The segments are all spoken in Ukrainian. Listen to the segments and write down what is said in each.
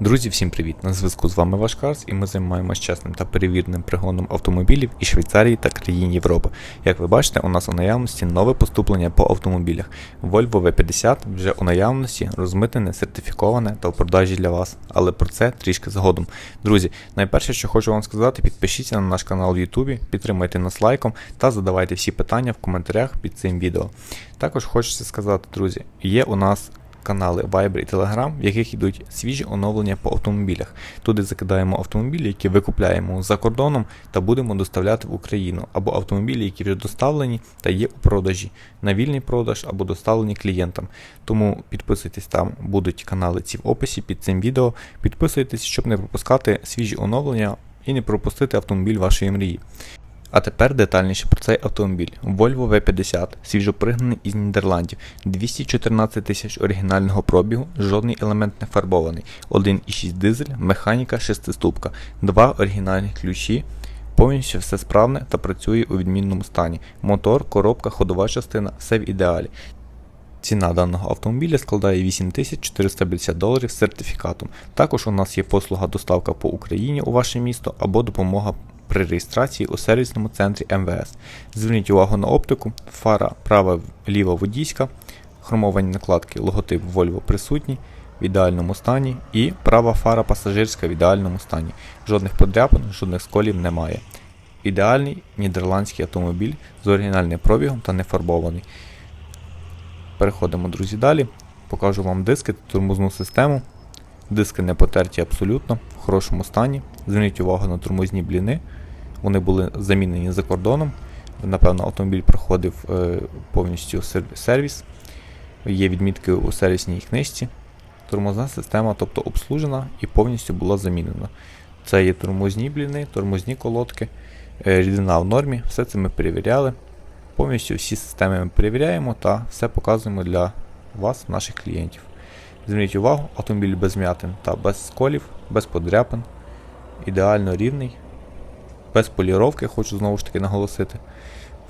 Друзі, всім привіт! На зв'язку з вами ваш Карс, і ми займаємося чесним та перевіреним пригоном автомобілів із Швейцарії та країн Європи. Як ви бачите, у нас у наявності нове поступлення по автомобілях. Volvo V50 вже у наявності розмитнене, сертифіковане та в продажі для вас. Але про це трішки згодом. Друзі, найперше, що хочу вам сказати, підпишіться на наш канал в Ютубі, підтримайте нас лайком та задавайте всі питання в коментарях під цим відео. Також хочеться сказати, друзі, є у нас канали Viber і Telegram, в яких йдуть свіжі оновлення по автомобілях. Туди закидаємо автомобілі, які викупляємо за кордоном та будемо доставляти в Україну, або автомобілі, які вже доставлені та є у продажі на вільний продаж або доставлені клієнтам. Тому підписуйтесь там, будуть канали ці в описі під цим відео. Підписуйтесь, щоб не пропускати свіжі оновлення і не пропустити автомобіль вашої мрії. А тепер детальніше про цей автомобіль. Volvo V50, свіжопригнаний із Нідерландів, 214 тисяч оригінального пробігу, жодний елемент не фарбований, 1,6 дизель, механіка 6-ступка, два оригінальні ключі. Повністю все справне та працює у відмінному стані. Мотор, коробка, ходова частина все в ідеалі. Ціна даного автомобіля складає 8450 доларів з сертифікатом. Також у нас є послуга доставка по Україні у ваше місто або допомога при реєстрації у сервісному центрі МВС. Зверніть увагу на оптику, фара права ліва водійська, хромовані накладки, логотип Volvo присутній в ідеальному стані і права фара пасажирська в ідеальному стані. Жодних подряпин, жодних сколів немає. Ідеальний нідерландський автомобіль з оригінальним пробігом та не фарбований. Переходимо, друзі, далі. Покажу вам диски та тормозну систему. Диски не потерті абсолютно, в хорошому стані. Зверніть увагу на тормозні бліни. Вони були замінені за кордоном. Напевно, автомобіль проходив е, повністю сервіс. Є відмітки у сервісній книжці. Тормозна система, тобто обслужена і повністю була замінена. Це є тормозні бліни, тормозні колодки, е, рідина в нормі, все це ми перевіряли. Повністю всі системи ми перевіряємо та все показуємо для вас, наших клієнтів. Зверніть увагу, автомобіль без м'ятин та без сколів, без подряпин, ідеально рівний, без поліровки, хочу знову ж таки наголосити.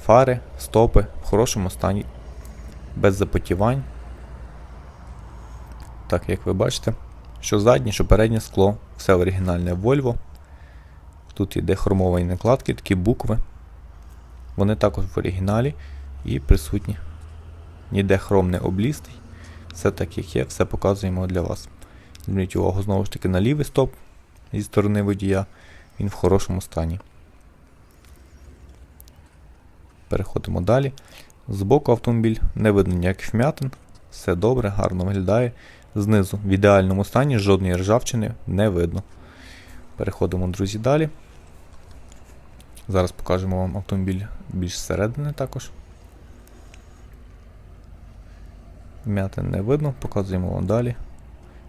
Фари, стопи в хорошому стані, без запотівань. Так, як ви бачите, що заднє, що переднє скло, все оригінальне Volvo. Тут іде хромовані накладки, такі букви. Вони також в оригіналі і присутні. Ніде хром не облістий. Все так як є, все показуємо для вас. Зверніть увагу знову ж таки на лівий стоп зі сторони водія, він в хорошому стані. Переходимо далі. Збоку автомобіль не видно ніяких вмятин, все добре, гарно виглядає. Знизу в ідеальному стані жодної ржавчини не видно. Переходимо, друзі, далі. Зараз покажемо вам автомобіль більш зсередини також. М'ятин не видно, показуємо вам далі.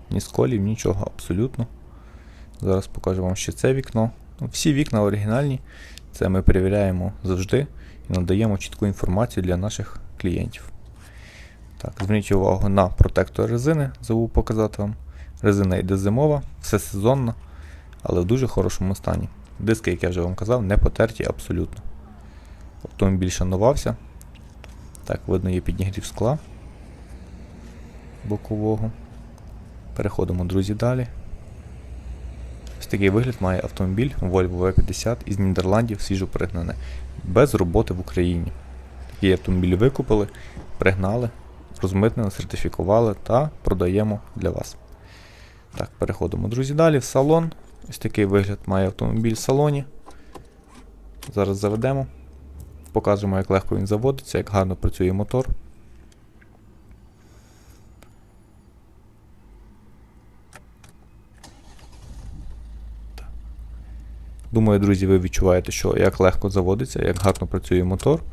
Ні сколів, нічого абсолютно. Зараз покажу вам ще це вікно. Всі вікна оригінальні, це ми перевіряємо завжди надаємо чітку інформацію для наших клієнтів. Так, Зверніть увагу на протектор резини, забув показати вам. Резина йде зимова, все сезонно, але в дуже хорошому стані. Диски, як я вже вам казав, не потерті абсолютно. Автомобіль шанувався. Так, видно, є підігрів скла бокового. Переходимо, друзі, далі. Такий вигляд має автомобіль Volvo V50 із Нідерландів свіжо пригнане, без роботи в Україні. Такий автомобіль викупили, пригнали, розмитнили, сертифікували та продаємо для вас. Так, переходимо, друзі, далі в салон. Ось такий вигляд має автомобіль в салоні. Зараз заведемо. Покажемо, як легко він заводиться, як гарно працює мотор. Думаю, друзі, ви відчуваєте, що як легко заводиться, як гарно працює мотор.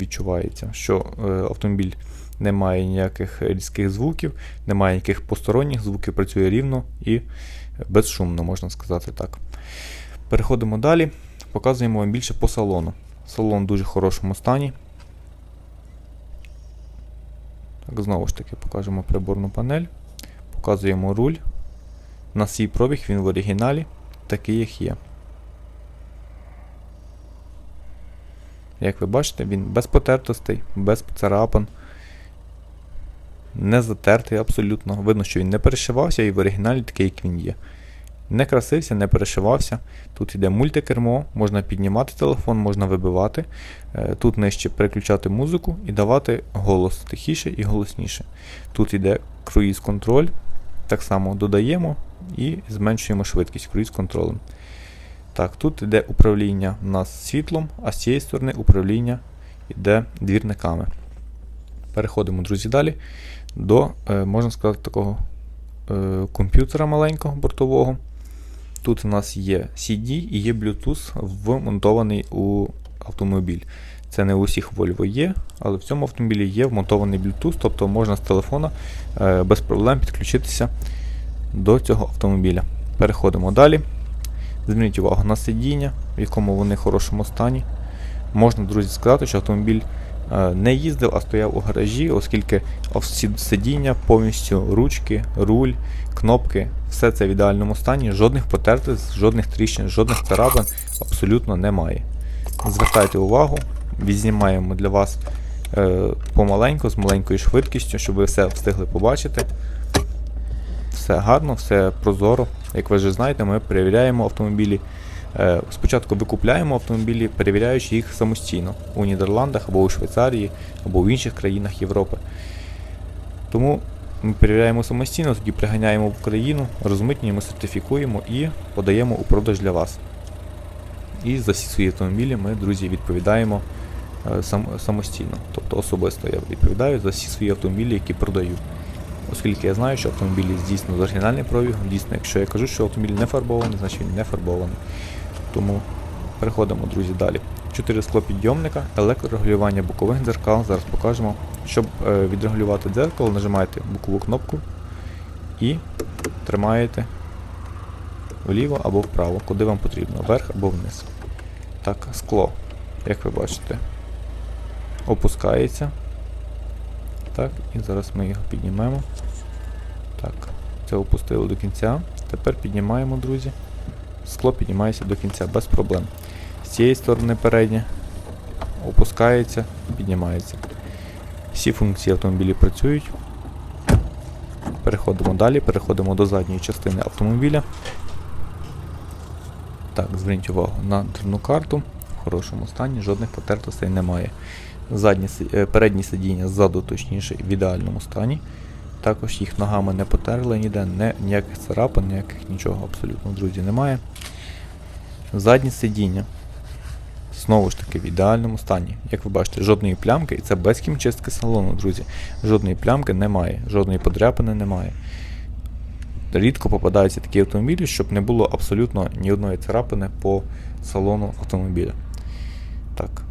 Відчувається, що е, автомобіль не має ніяких різких звуків, немає ніяких посторонніх звуків, працює рівно і безшумно, можна сказати так. Переходимо далі, показуємо вам більше по салону. Салон в дуже хорошому стані. Так, Знову ж таки покажемо приборну панель. Показуємо руль. На свій пробіг він в оригіналі, такий як є. Як ви бачите, він без потертостей, без царапин. не затертий абсолютно. Видно, що він не перешивався і в оригіналі такий, як він є. Не красився, не перешивався. Тут йде мультикермо, можна піднімати телефон, можна вибивати. Е, Тут нижче переключати музику і давати голос тихіше і голосніше. Тут йде круїз контроль. Так само додаємо і зменшуємо швидкість круїз контролем. Так, тут йде управління у нас світлом, а з цієї сторони управління йде двірниками. Переходимо, друзі, далі до, е, можна сказати, такого е, комп'ютера маленького бортового. Тут у нас є CD і є Bluetooth вмонтований у автомобіль. Це не у всіх Volvo є, але в цьому автомобілі є вмонтований Bluetooth, тобто можна з телефона е, без проблем підключитися до цього автомобіля. Переходимо далі. Зверніть увагу на сидіння, в якому вони в хорошому стані. Можна, друзі, сказати, що автомобіль е, не їздив, а стояв у гаражі, оскільки сидіння, повністю ручки, руль, кнопки, все це в ідеальному стані, жодних потертих, жодних тріщин, жодних царапин абсолютно немає. Звертайте увагу, відзнімаємо для вас е, помаленьку, з маленькою швидкістю, щоб ви все встигли побачити. Все гарно, все прозоро. Як ви вже знаєте, ми перевіряємо автомобілі. Е, Спочатку викупляємо автомобілі, перевіряючи їх самостійно у Нідерландах або у Швейцарії, або в інших країнах Європи. Тому ми перевіряємо самостійно, тоді приганяємо в Україну, розмитнюємо, сертифікуємо і подаємо у продаж для вас. І за всі свої автомобілі ми, друзі, відповідаємо самостійно. Тобто особисто я відповідаю за всі свої автомобілі, які продаю. Оскільки я знаю, що автомобілі здійсно з оригінальним пробігом, дійсно, якщо я кажу, що автомобіль не фарбований, значить він не фарбований. Тому переходимо, друзі, далі. Чотири склопідйомника, електрорегулювання бокових дзеркал. Зараз покажемо. Щоб е, відрегулювати дзеркало, нажимаєте бокову кнопку і тримаєте вліво або вправо, куди вам потрібно, вверх або вниз. Так, скло, як ви бачите, опускається. Так, і зараз ми його піднімемо. Так, це опустили до кінця. Тепер піднімаємо, друзі. Скло піднімається до кінця без проблем. З цієї сторони переднє опускається, піднімається. Всі функції автомобілі працюють. Переходимо далі, переходимо до задньої частини автомобіля. Так, зверніть увагу на дверну карту. В хорошому стані, жодних потертостей немає. Задні, е, передні сидіння ззаду, точніше, в ідеальному стані. Також їх ногами не потерли ніде, не, ніяких царапин, ніяких нічого абсолютно, друзі, немає. Задні сидіння. Знову ж таки в ідеальному стані. Як ви бачите, жодної плямки, і це без хімчистки салону, друзі. Жодної плямки немає, жодної подряпини немає. Рідко попадаються такі автомобілі, щоб не було абсолютно ні одної царапини по салону автомобіля. Так.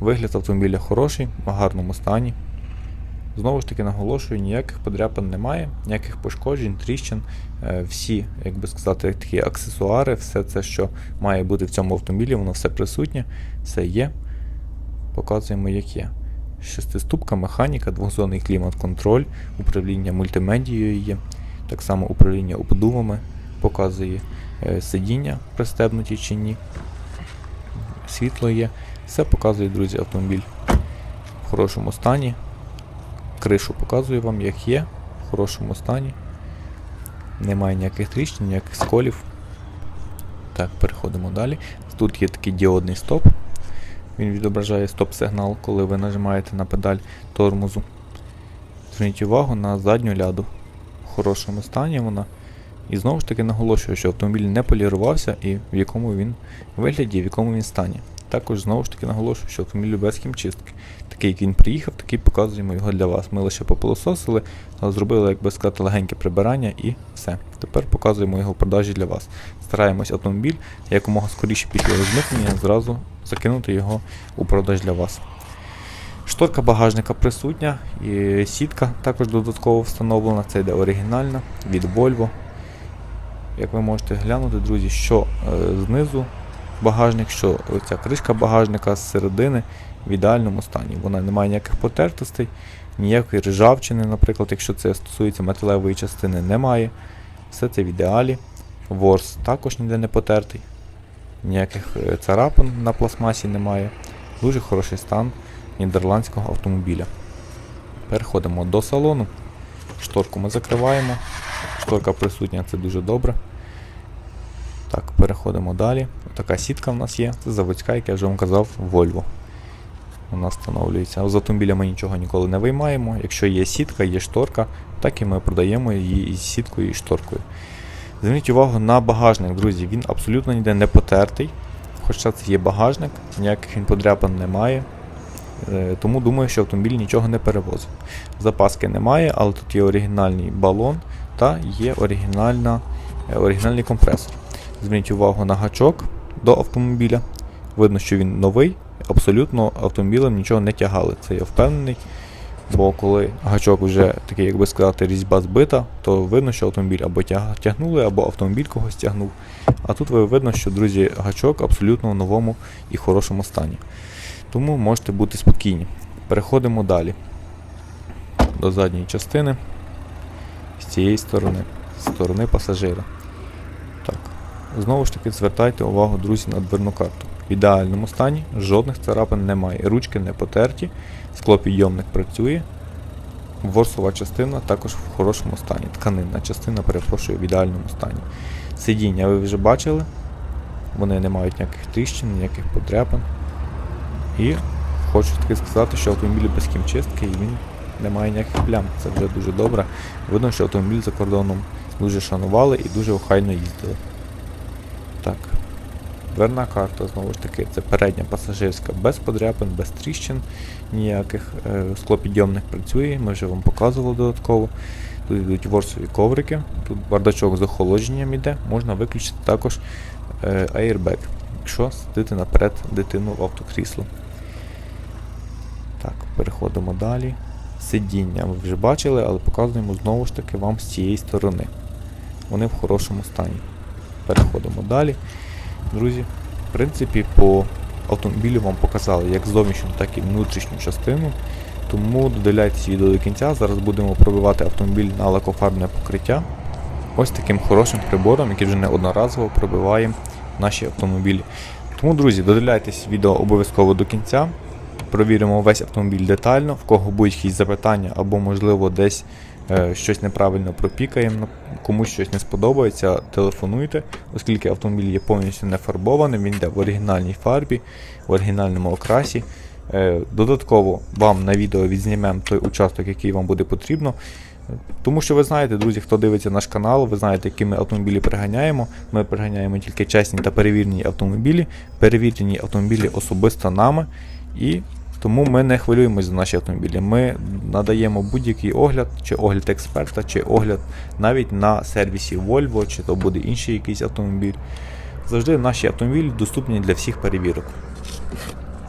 Вигляд автомобіля хороший, в гарному стані. Знову ж таки наголошую, ніяких подряпин немає, ніяких пошкоджень, тріщин. Е, Всі, як би сказати, такі аксесуари, все це, що має бути в цьому автомобілі, воно все присутнє, все є. Показуємо, як є. Шестиступка, механіка, двохзонний клімат-контроль, управління мультимедією є. Так само управління обдувами показує е, сидіння пристебнуті чи ні. Світло є. Все показує, друзі, автомобіль в хорошому стані. Кришу показую вам, як є, в хорошому стані. Немає ніяких тріщин, ніяких сколів. Так, переходимо далі. Тут є такий діодний стоп. Він відображає стоп-сигнал, коли ви нажимаєте на педаль тормозу. Зверніть увагу на задню ляду. В хорошому стані вона. І знову ж таки наголошую, що автомобіль не полірувався і в якому він вигляді, в якому він стані. Також знову ж таки наголошую, що автомобіль без хімчистки. Такий, як він приїхав, такий показуємо його для вас. Ми лише попилососили, зробили, як би сказати, легеньке прибирання і все. Тепер показуємо його в продажі для вас. Стараємось автомобіль якомога скоріше після розмитнення зразу закинути його у продаж для вас. Шторка багажника присутня, і сітка також додатково встановлена. Це йде оригінальна від Volvo. Як ви можете глянути, друзі, що е, знизу багажник, що ця кришка багажника з середини в ідеальному стані. Вона не має ніяких потертостей, ніякої ржавчини, наприклад, якщо це стосується металевої частини, немає. Все це в ідеалі. Ворс також ніде не потертий. Ніяких е, царапин на пластмасі немає. Дуже хороший стан нідерландського автомобіля. Переходимо до салону. Шторку ми закриваємо. Шторка присутня, це дуже добре. Так, переходимо далі. Така сітка в нас є. Це заводська, як я вже вам казав, Volvo. Нас встановлюється. З автомобіля ми нічого ніколи не виймаємо. Якщо є сітка, є шторка, так і ми продаємо її із сіткою і шторкою. Зверніть увагу на багажник, друзі, він абсолютно ніде не потертий. Хоча це є багажник, ніяких він подряпин немає. Е, Тому думаю, що автомобіль нічого не перевозив. Запаски немає, але тут є оригінальний балон та є оригінальна, е, оригінальний компресор. Зверніть увагу на гачок до автомобіля. Видно, що він новий, абсолютно автомобілем нічого не тягали. Це я впевнений. Бо коли гачок вже такий, як би сказати, різьба збита, то видно, що автомобіль або тягнули, або автомобіль когось тягнув. А тут ви видно, що, друзі, гачок абсолютно в новому і хорошому стані. Тому можете бути спокійні. Переходимо далі до задньої частини з цієї сторони, з сторони пасажира. Знову ж таки, звертайте увагу, друзі, на дверну карту. В ідеальному стані жодних царапин немає. Ручки не потерті, склопідйомник працює. Ворсова частина також в хорошому стані. Тканинна частина, перепрошую, в ідеальному стані. Сидіння ви вже бачили. Вони не мають ніяких тріщин, ніяких подряпин. І хочу таки сказати, що автомобіль без хімчистки і він не має ніяких плям. Це вже дуже добре. Видно, що автомобіль за кордоном дуже шанували і дуже охайно їздили. Так. Дверна карта, знову ж таки, це передня пасажирська без подряпин, без тріщин ніяких. Е, Склопідйомник працює, ми вже вам показували додатково. Тут йдуть ворсові коврики, тут бардачок з охолодженням іде, можна виключити також е, airbag, якщо сидити наперед дитину в автокрісло. Так, переходимо далі. Сидіння ви вже бачили, але показуємо знову ж таки вам з цієї сторони. Вони в хорошому стані. Переходимо далі. Друзі, в принципі, по автомобілю вам показали як зовнішню, так і внутрішню частину. Тому додивляйтесь відео до кінця. Зараз будемо пробивати автомобіль на лакофарбне покриття. Ось таким хорошим прибором, який вже неодноразово пробиває наші автомобілі. Тому, друзі, додивляйтесь відео обов'язково до кінця. Провіримо весь автомобіль детально, в кого будуть якісь запитання, або, можливо, десь щось неправильно пропікаємо, комусь щось не сподобається, телефонуйте, оскільки автомобіль є повністю не фарбованим, він йде в оригінальній фарбі, в оригінальному окрасі. Е, Додатково вам на відео відзнімемо той участок, який вам буде потрібно. Тому що ви знаєте, друзі, хто дивиться наш канал, ви знаєте, які ми автомобілі приганяємо. Ми приганяємо тільки чесні та перевірені автомобілі, перевірені автомобілі особисто нами. І тому ми не хвилюємось за наші автомобілі. Ми надаємо будь-який огляд, чи огляд експерта, чи огляд навіть на сервісі Volvo, чи то буде інший якийсь автомобіль. Завжди наші автомобілі доступні для всіх перевірок.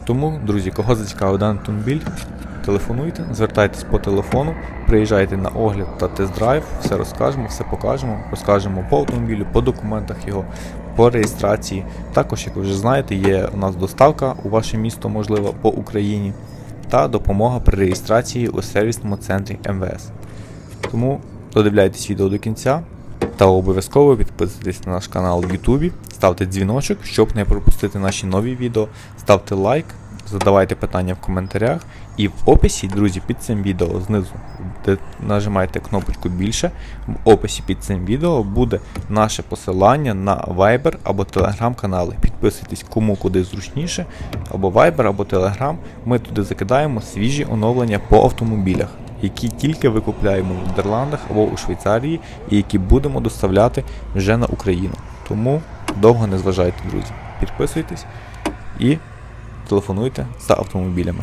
Тому, друзі, кого зацікавив даний автомобіль, телефонуйте, звертайтесь по телефону, приїжджайте на огляд та тест-драйв, все розкажемо, все покажемо, розкажемо по автомобілю, по документах його, по реєстрації. Також, як ви вже знаєте, є у нас доставка у ваше місто, можливо, по Україні, та допомога при реєстрації у сервісному центрі МВС. Тому додивляйтесь відео до кінця. Та обов'язково підписуйтесь на наш канал в Ютубі, ставте дзвіночок, щоб не пропустити наші нові відео, ставте лайк, задавайте питання в коментарях. І в описі, друзі, під цим відео знизу, нажимаєте кнопочку більше, в описі під цим відео буде наше посилання на Viber або Telegram канали. Підписуйтесь кому куди зручніше, або Viber, або Telegram. Ми туди закидаємо свіжі оновлення по автомобілях які тільки викупляємо в Нідерландах або у Швейцарії, і які будемо доставляти вже на Україну. Тому довго не зважайте, друзі. Підписуйтесь і телефонуйте за автомобілями.